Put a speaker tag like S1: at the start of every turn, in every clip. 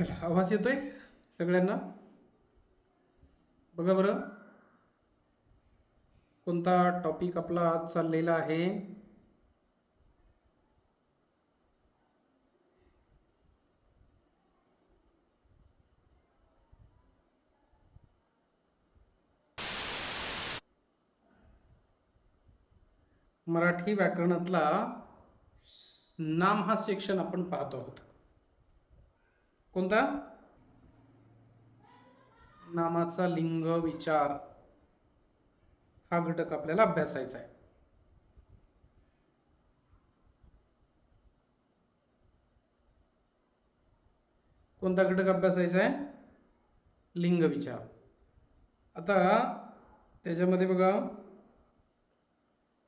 S1: चला आवाज येतोय सगळ्यांना? बघा बरं. कोणता टॉपिक आपला आज चाललेला आहे? मराठी व्याकरणातला नाम हा सेक्शन आपण पाहतो आहोत. कोणता? नामाचा लिंग विचार. हा घटक आपल्याला अभ्यासायचा आहे. कोणता घटक अभ्यासायचा आहे? लिंग विचार. आता त्याच्यामध्ये बघा.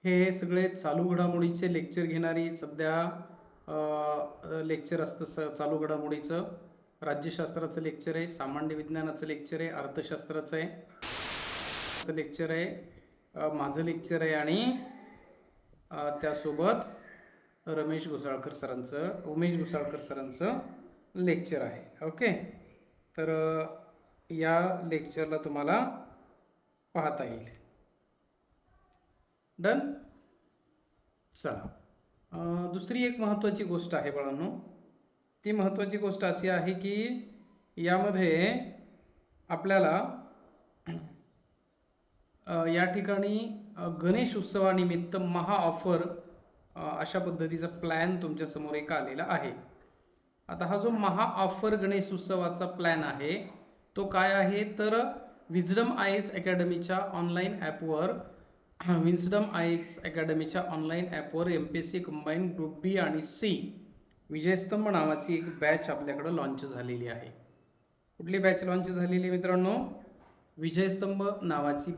S1: हे सगळे चालू घडामोडीचे लेक्चर घेणारी सध्या लेक्चर असतं स चालू घडामोडीचं. राज्यशास्त्राचं लेक्चर आहे सामान्य विज्ञानाचं लेक्चर आहे अर्थशास्त्राचं आहे. लेक्चर आहे माझं लेक्चर आहे आणि त्यासोबत रमेश घोसाळकर सरांचं उमेश घोसाळकर सरांचं लेक्चर आहे. ओके? तर या लेक्चरला तुम्हाला पाहता येईल. डन? चला. दुसरी एक महत्त्वाची गोष्ट आहे बाळांनो. ती महत्त्वाची गोष्ट अशी आहे की यामध्ये आपल्याला या ठिकाणी गणेश उत्सवानिमित्त महा ऑफर अशा पद्धतीचा प्लॅन तुमच्यासमोर एक आलेला आहे. आता हा जो महा ऑफर गणेश उत्सवाचा प्लॅन आहे तो काय आहे? तर विजडम आय एस अकॅडमीच्या ऑनलाईन ॲपवर विन्सडम आय एस अकॅडमीच्या ऑनलाईन ॲपवर M P S C combine group B आणि सी विजयस्तंभ नावाची एक बॅच आपल्याकडं लॉन्च झालेली आहे. कुठली बॅच लॉन्च झालेली मित्रांनो? विजयस्तंभ नावाची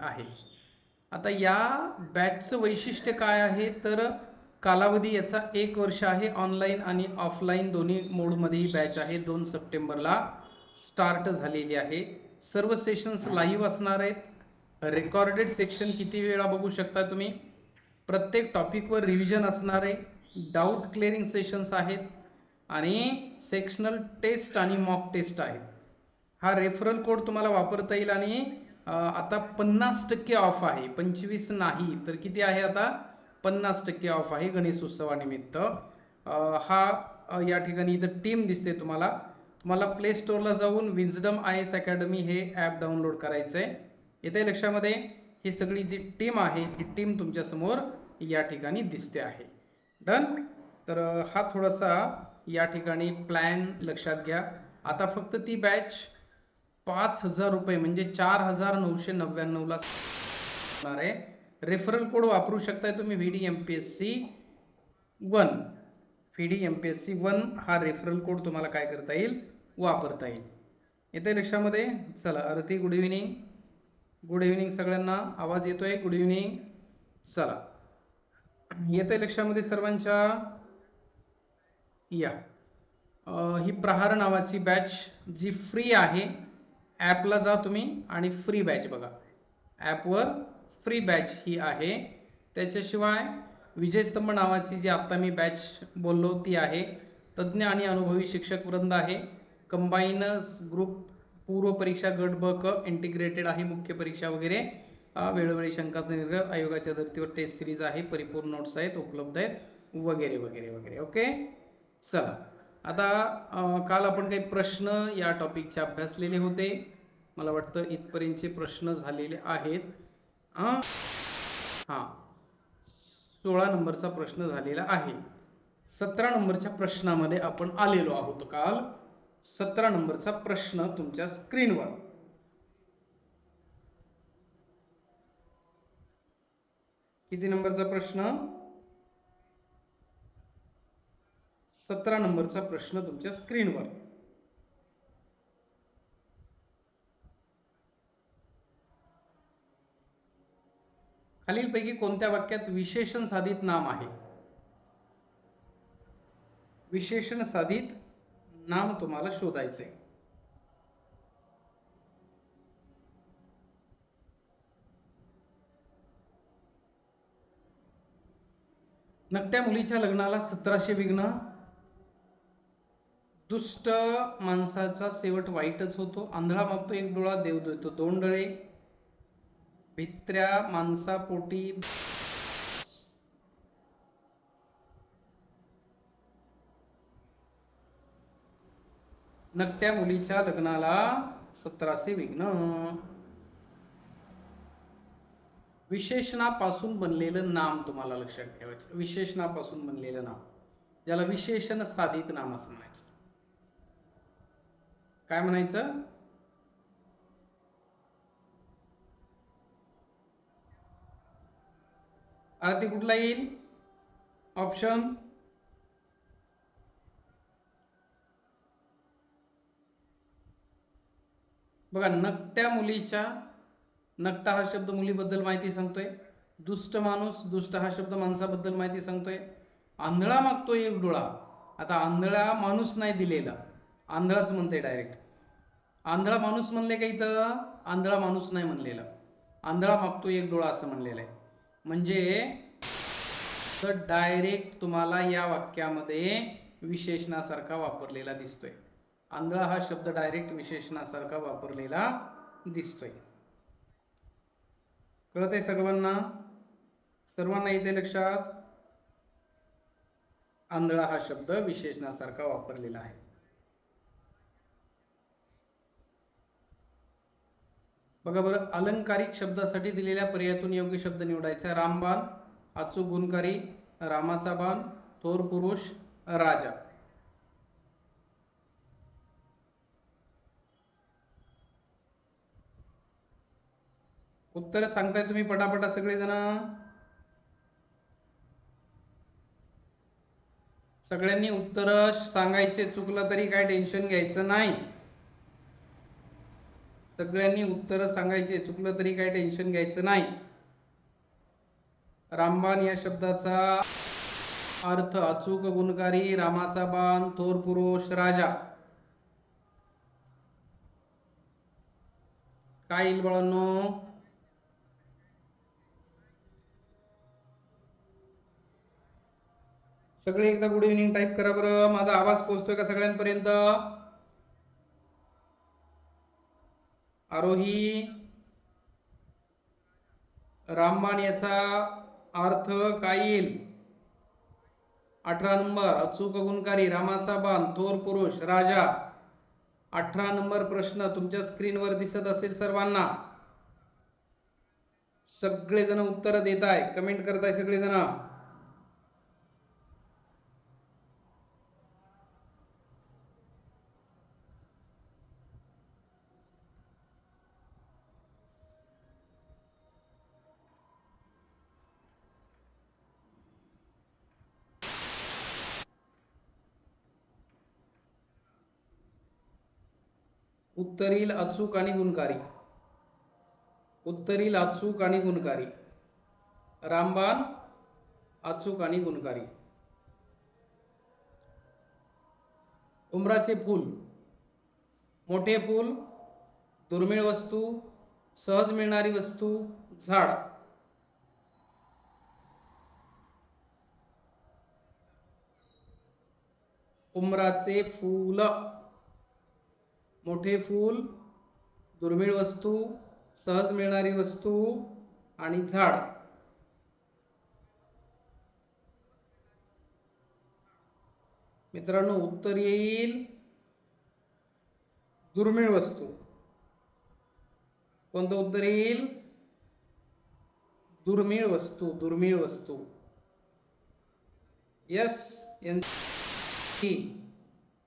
S1: आहे. आता या बॅचचं वैशिष्ट्य काय आहे? तर कालावधी याचा एक वर्ष आहे. ऑनलाईन आणि ऑफलाईन दोन्ही मोडमध्ये ही बॅच आहे. दोन सप्टेंबरला स्टार्ट झालेली आहे. सर्व सेशन्स लाईव्ह असणार आहेत. रेकॉर्डेड सेक्शन किती वेळा बघू शकता तुम्ही? प्रत्येक टॉपिकवर रिव्हिजन असणार आहे. डाऊट क्लिअरिंग सेशन्स आहेत आणि सेक्शनल टेस्ट आणि मॉक टेस्ट आहेत. हा रेफरल कोड तुम्हाला वापरता येईल आणि आता पन्नास टक्के ऑफ आहे. पंचवीस नाही तर किती आहे आता? पन्नास टक्के ऑफ आहे गणेश उत्सवानिमित्त. हा या ठिकाणी इथं टीम दिसते तुम्हाला. तुम्हाला प्ले स्टोअरला जाऊन विजडम आय एस अकॅडमी हे ॲप डाउनलोड करायचं आहे येते लक्षामध्ये? ही सगळी जी टीम आहे ही टीम तुमच्यासमोर या ठिकाणी दिसते आहे. डन? तर हा थोडासा या ठिकाणी प्लॅन लक्षात घ्या. आता फक्त ती बॅच पाच हजार रुपये म्हणजे चार हजार नऊशे नव्याण्णवला होणार आहे. रेफरल कोड वापरू शकताय तुम्ही V D M P S C one V D M P S C one हा रेफरल कोड तुम्हाला काय करता येईल? वापरता येईल. येते रिक्षामध्ये? चला Aarti good evening good evening सगळ्यांना. आवाज येतोय? गुड इव्हिनिंग चला. येत्या लक्षामध्ये सर्वांच्या या. ही प्रहार नावाची बॅच जी फ्री आहे ॲपला जा तुम्ही आणि फ्री बॅच बघा. ॲपवर फ्री बॅच ही आहे. त्याच्याशिवाय विजयस्तंभ नावाची जी आत्ता मी बॅच बोललो ती आहे. तज्ज्ञ आणि अनुभवी शिक्षक वृंद आहे. कंबाईन ग्रुप पूर्व परीक्षा गट ब क इंटिग्रेटेड आहे मुख्य परीक्षा वगैरे. वेळोवेळी शंकाचा निर्ग्रह आयोगाच्या धर्तीवर टेस्ट सिरीज आहे परिपूर्ण नोट्स आहेत उपलब्ध आहेत वगैरे वगैरे वगैरे ओके चला. आता काल आपण काही प्रश्न या टॉपिकचे अभ्यासलेले होते. मला वाटतं इथपर्यंतचे प्रश्न झालेले आहेत. हां हां. सोळा नंबरचा प्रश्न झालेला आहे. सतरा नंबरच्या प्रश्नामध्ये आपण आलेलो आहोत काल. सतरा नंबरचा प्रश्न तुमच्या स्क्रीनवर किती नंबरचा प्रश्न? सतरा नंबरचा प्रश्न तुमच्या स्क्रीनवर. खालीलपैकी कोणत्या वाक्यात विशेषण साधित नाम आहे? विशेषण साधित नाम तुम्हाला शोधायचे नकट्या मुलीच्या लग्नाला सतराशे विघ्न दुष्ट माणसाचा शेवट वाईटच होतो. आंधळा मागतो एक डोळा देव देतो. दोन डळे भित्र्या माणसापोटी. नकट्या मुलीच्या लग्नाला सतराशे विघ्न. विशेषणापासून बनलेलं नाम तुम्हाला लक्षात ठेवायचं. विशेषणापासून बनलेलं नाम. ज्याला विशेषण साधित नाम असं म्हणायचं. काय म्हणायचं? आरती कुठला येईल? ऑप्शन? बघा नकट्या मुलीच्या नट्टा हा शब्द मुलीबद्दल माहिती सांगतोय. दुष्ट माणूस दुष्ट हा शब्द माणसाबद्दल माहिती सांगतोय. आंधळा मागतोय एक डोळा. आता आंधळा माणूस नाही दिलेला. आंधळाच म्हणते डायरेक्ट आंधळा माणूस म्हणले का इथं? आंधळा माणूस नाही म्हणलेला. आंधळा मागतो एक डोळा असं म्हणलेलं आहे म्हणजे डायरेक्ट तुम्हाला या वाक्यामध्ये विशेषणासारखा वापरलेला दिसतोय. आंधळा हा शब्द डायरेक्ट विशेषणासारखा वापरलेला दिसतोय. कळत आहे सर्वांना? सर्वांना इथे लक्षात? आंधळा हा शब्द विशेषणासारखा वापरलेला आहे. बघा बरं अलंकारिक शब्दासाठी दिलेल्या पर्यायातून योग्य शब्द निवडायचा रामबाण अचूक गुणकारी रामाचा बाण थोर पुरुष राजा. उत्तर सांगताय तुम्ही पटापटा सगळेजण? सगळ्यांनी उत्तर सांगायचे चुकलं तरी काय टेन्शन घ्यायचं नाही. सगळ्यांनी उत्तर सांगायचे चुकलं तरी काय टेन्शन घ्यायचं नाही. रामबाण या शब्दाचा अर्थ अचूक गुणकारी रामाचा बाण थोर पुरुष राजा. काय येईल बाळांनो? सगळे एकदा गुड इव्हनिंग टाईप करा बरं. माझा आवाज पोहोचतोय का सगळ्यांपर्यंत? आरोही. राममान याचा अर्थ काय येईल? अठरा नंबर अचूक गुणकारी रामाचा बाण थोर पुरुष राजा. अठरा नंबर प्रश्न तुमच्या स्क्रीनवर दिसत असेल सर्वांना. सगळेजण उत्तर देत आहे कमेंट करताय सगळेजण. उत्तरील अचूक आणि गुणकारी. उत्तरील अचूक आणि गुणकारी. रामबाण अचूक आणि गुणकारी. उमराचे फूल. मोठे फूल दुर्मिळ वस्तू सहज मिळणारी वस्तू झाड. उमराचे फूल. मोठे फूल दुर्मिळ वस्तू सहज मिळणारी वस्तू आणि झाड. मित्रांनो उत्तर येईल दुर्मिळ वस्तू. कोणतं उत्तर येईल? दुर्मिळ वस्तू दुर्मिळ वस्तू. यस एन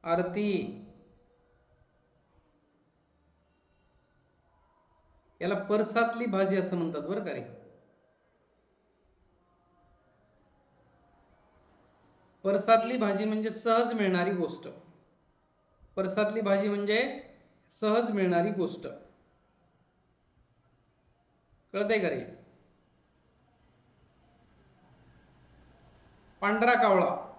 S1: आरती. याला परसातली भाजी असं म्हणतात बरं का रे. परसातली भाजी म्हणजे सहज मिळणारी गोष्ट. परसातली भाजी म्हणजे सहज मिळणारी गोष्ट. कळतंय का रे? पांढरा कावळा.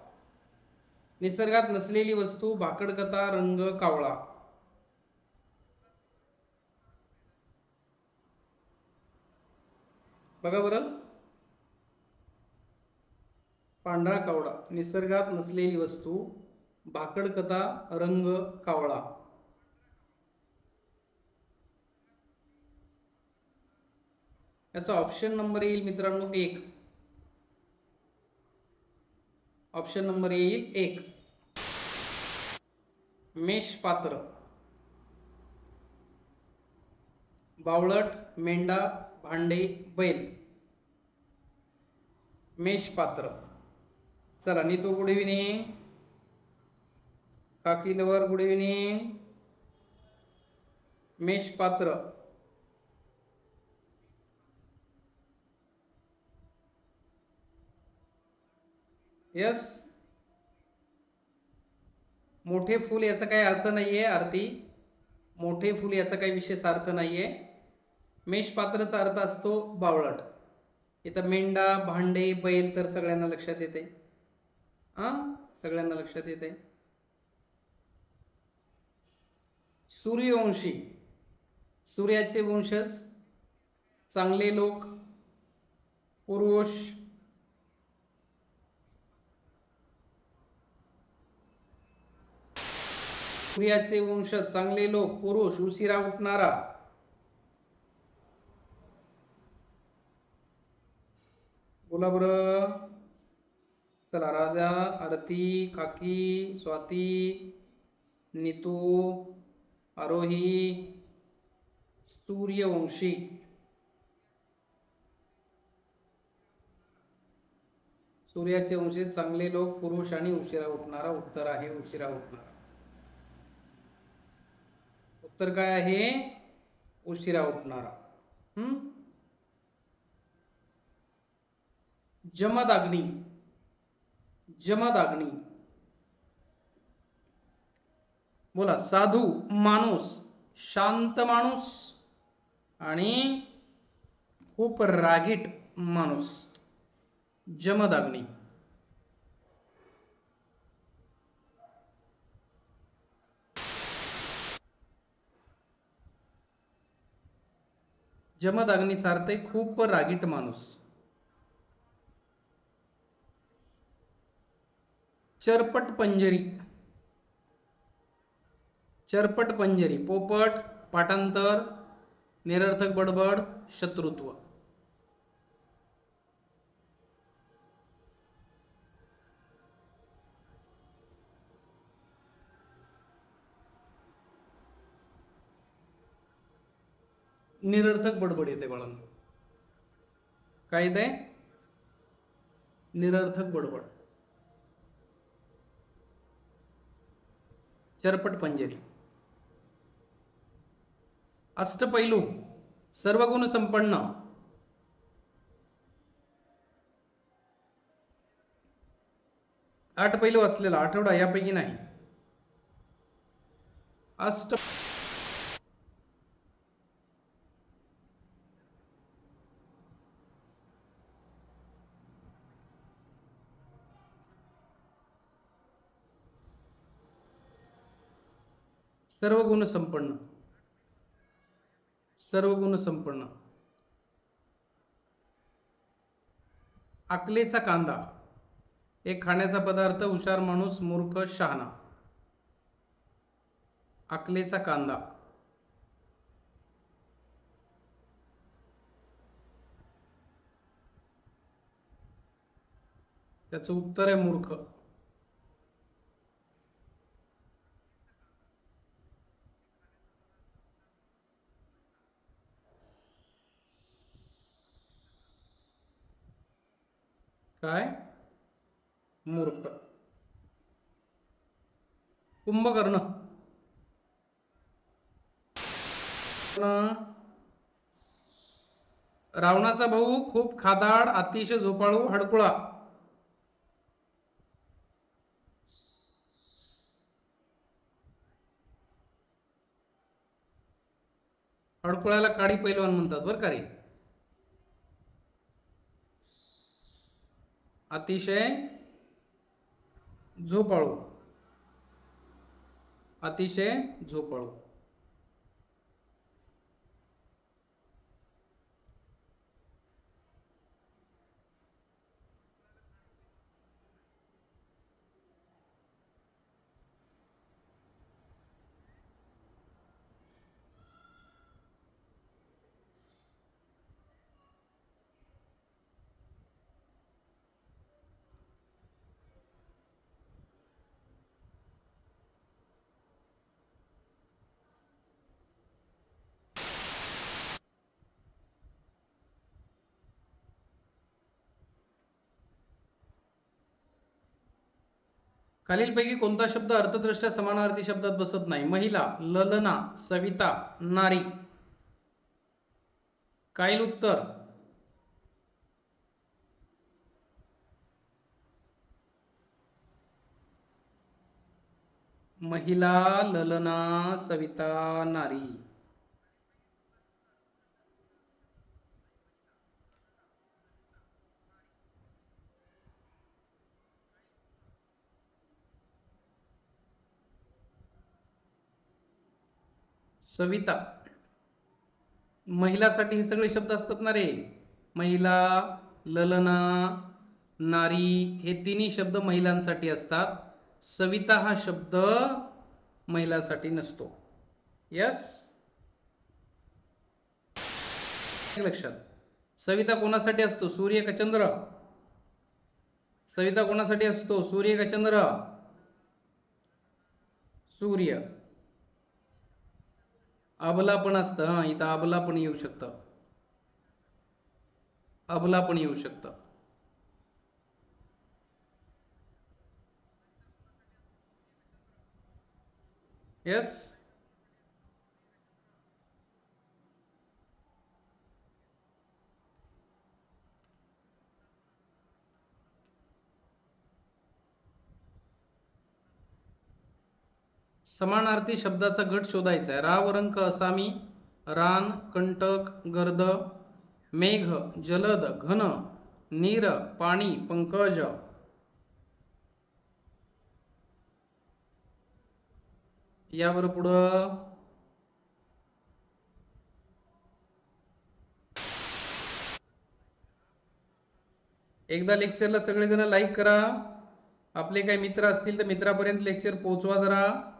S1: निसर्गात नसलेली वस्तू भाकडकथा रंग कावळा. बघा बरं. पांढरा कावळा निसर्गात नसलेली वस्तू भाकडकथा रंग कावळा. याचा ऑप्शन नंबर येईल मित्रांनो एक. ऑप्शन नंबर येईल एक. मेष पात्र. बावळट मेंढा भांडे बैल. मेष पात्र चला नीतू गुड इव्हिनिंग. काकी लवर गुड इव्हिनिंग. मेष पात्र यस. मोठे फूल याचा काही अर्थ नाहीये आरती. मोठे फूल याचा काही विशेष अर्थ नाहीये. मेष पात्रचा अर्थ असतो बावळट. इथं मेंढा भांडे बैल तर सगळ्यांना लक्षात येते हा सगळ्यांना लक्षात येते सूर्यवंशी. सूर्याचे वंशज चांगले लोक पुरुष. सूर्याचे वंशज चांगले लोक पुरुष उशिरा उठणारा. बोला बरं. चला राधा आरती काकी स्वाती नीतू आरोही सूर्यवंशी. सूर्याचे वंशी चांगले लोक पुरुष आणि उशिरा उठणारा उत्तर आहे उशिरा उठणारा. उत्तर काय आहे? उशिरा उठणारा. हम्म जमदाग्नी जमदाग्नी. बोला साधू माणूस शांत माणूस आणि खूप रागीट माणूस. जमदाग्नी. जमदाग्नीचा अर्थ आहे खूप रागीट माणूस. चरपट पंजरी. चरपट पंजरी. पोपट पाठांतर निरर्थक बडबड शत्रुत्व. निरर्थक बडबड येते बाळांनो. काय येते निरर्थक बडबड. चरपट पंजरी अष्टपैलू सर्वगुण संपन्न आठ पैलू असलेला आठवडा यापैकी नाही अष्ट सर्व गुण संपन्न. सर्व गुण संपन्न. आकलेचा कांदा. एक खाण्याचा पदार्थ हुशार माणूस मूर्ख शहाणा. आकलेचा कांदा. त्याचं उत्तर आहे मूर्ख. काय? मूर्ख. कुंभकर्ण. रावणाचा भाऊ खूप खादाड अतिशय झोपाळू हडकुळा. हडकुळ्याला काळी पैलवान म्हणतात बरं का रे? अतिशय झोपाळू. अतिशय झोपाळू. खालीलपैकी कोणता शब्द अर्थदृष्ट्या समानार्थी शब्दात बसत नाही? महिला ललना सविता नारी. काईल उत्तर? महिला ललना सविता नारी. सविता. महिलासाठी हे सगळे शब्द असतात ना रे. महिला ललना नारी हे तिन्ही शब्द महिलांसाठी असतात. सविता हा शब्द महिलांसाठी नसतो. यस लक्षात. सविता कोणासाठी असतो? सूर्य का चंद्र? सविता कोणासाठी असतो? सूर्य का चंद्र? सूर्य. अबला पण असतं हां इथं अबला पण येऊ शकतं. अबला पण येऊ शकतं. येस समानार्थी शब्दाचा गट शोधायचा आहे. राव रंक असामी रान कंटक गर्द मेघ जलद घन नीर पाणी पंकज. यावर पुढं. एकदा लेक्चरला सगळेजण लाईक करा. आपले काही मित्र असतील तर मित्रापर्यंत लेक्चर पोहोचवा जरा.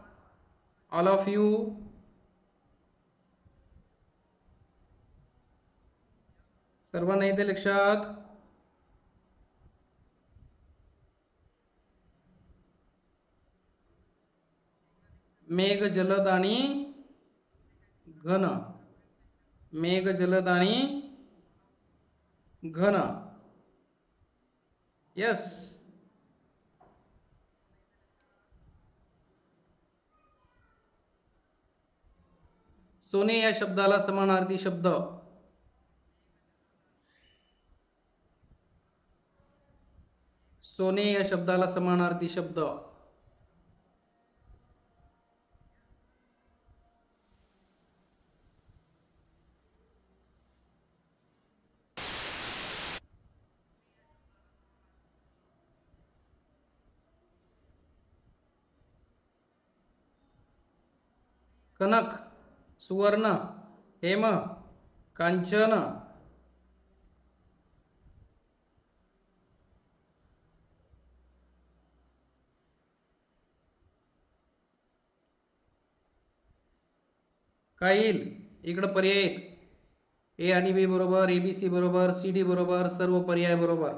S1: ऑल ऑफ यू सर्वांना येते लक्षात. मेघ जलद आणि घन. मेघ जलद आणि घन. यस सोने या शब्दाला समानार्थी शब्द. सोने या शब्दाला समानार्थी शब्द. कनक. सुवर्ण हेम कांचन. काय येईल? इकडं पर्याय आहेत. ए आणि बी बरोबर ए बी सी बरोबर सी डी बरोबर सर्व पर्याय बरोबर.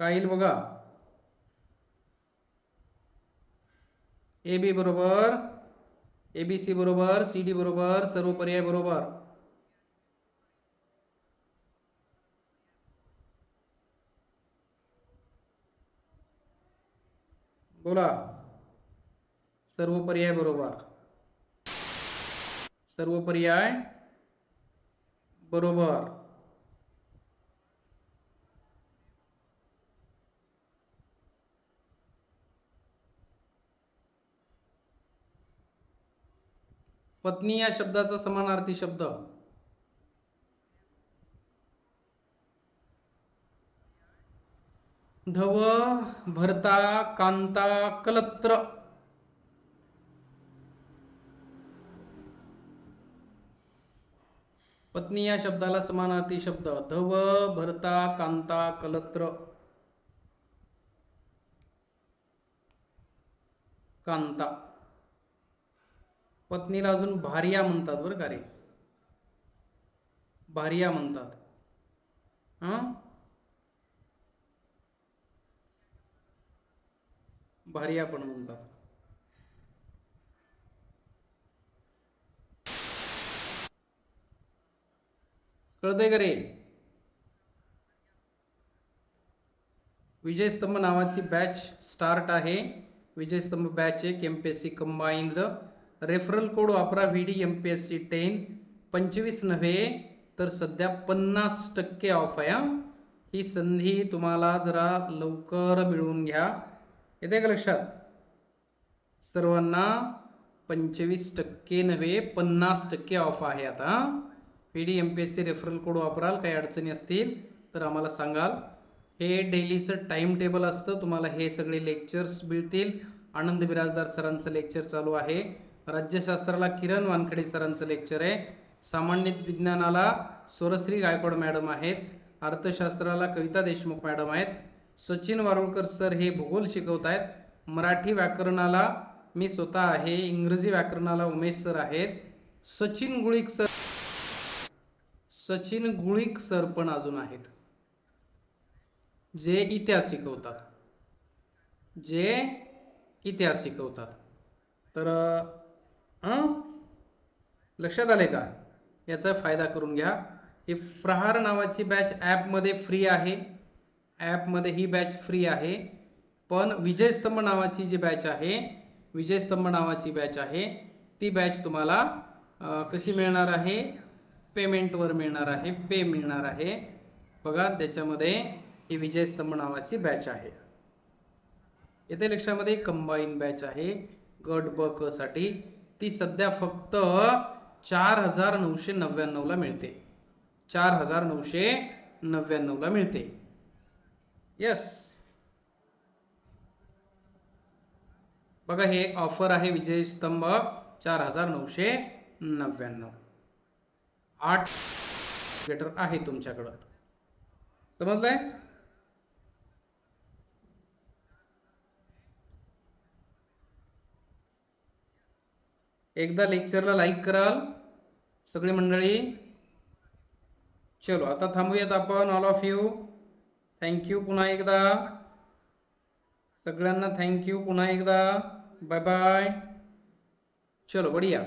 S1: काय येईल बघा? ए बी बरोबर ए बी सी बरोबर सी डी बरोबर, सर्व पर्याय बरोबर. बोला. सर्व पर्याय बरोबर. सर्व पर्याय बरोबर. पत्नी या शब्दाचा समानार्थी शब्द. धव भरता कांता कलत्र. पत्नी या शब्दाला समानार्थी शब्द. धव भरता कांता कलत्र. कांता. पत्नीला अजून भारिया म्हणतात बरं का रे. भारिया म्हणतात. हां? भारिया पण म्हणतात. कळतंय का रे? विजयस्तंभ नावाची बॅच स्टार्ट आहे. विजयस्तंभ बॅच आहे केमपीएससी कंबाईंड रेफरल कोड वापरा V D M P S C ten पंचवीस नव्हे तर सध्या पन्नास टक्के ऑफ आहे ही. संधी तुम्हाला जरा लवकर मिळवून घ्या. येते का लक्षात? सर्वांना पंचवीस टक्के नव्हे पन्नास टक्के ऑफ आहे आता P D M P S C referral code वापराल काही अडचणी असतील तर आम्हाला सांगाल. हे डेलीचं टाईम टेबल असतं तुम्हाला हे सगळे लेक्चर्स मिळतील. आनंद बिराजदार सरांचं लेक्चर चालू आहे. राज्यशास्त्राला किरण वानखडे सरांचं लेक्चर आहे. सामान्य विज्ञानाला स्वरश्री गायकवाड मॅडम आहेत. अर्थशास्त्राला कविता देशमुख मॅडम आहेत. सचिन वारुळकर सर हे भूगोल शिकवत आहेत. मराठी व्याकरणाला मी स्वतः आहे. इंग्रजी व्याकरणाला उमेश सर आहेत. सचिन गुळिक सर सचिन गुळिक सर पण अजून आहेत. जे इतिहास शिकवतात. जे इतिहास शिकवतात. तर हां? लक्षात आले का? याचा फायदा करून घ्या. ही प्रहार नावाची बॅच ॲपमध्ये फ्री आहे. ॲपमध्ये ही बॅच फ्री आहे. पण विजयस्तंभ नावाची जी बॅच आहे विजयस्तंभ नावाची बॅच आहे ती बॅच तुम्हाला कशी मिळणार आहे? पेमेंटवर मिळणार आहे. पे मिळणार आहे. बघा त्याच्यामध्ये ही विजयस्तंभ नावाची बॅच आहे. येथे लक्षामध्ये कंबाईन बॅच आहे. गट ब साठी ती सध्या फक्त चार हजार नऊशे नव्याण्णवला मिळते. चार हजार नऊशे नव्याण्णवला मिळते. यस बघा हे ऑफर आहे विजय स्तंभ चार हजार नऊशे नव्याण्णव. आठ आहे तुमच्याकडं. समजलंय? एकदा लेक्चरला लाईक कराल. सगळी मंडळी चलो आता थांबूयात आपण ऑल ऑफ यू थँक्यू पुन्हा एकदा. सगळ्यांना थँक्यू पुन्हा एकदा. बाय बाय चलो बढिया.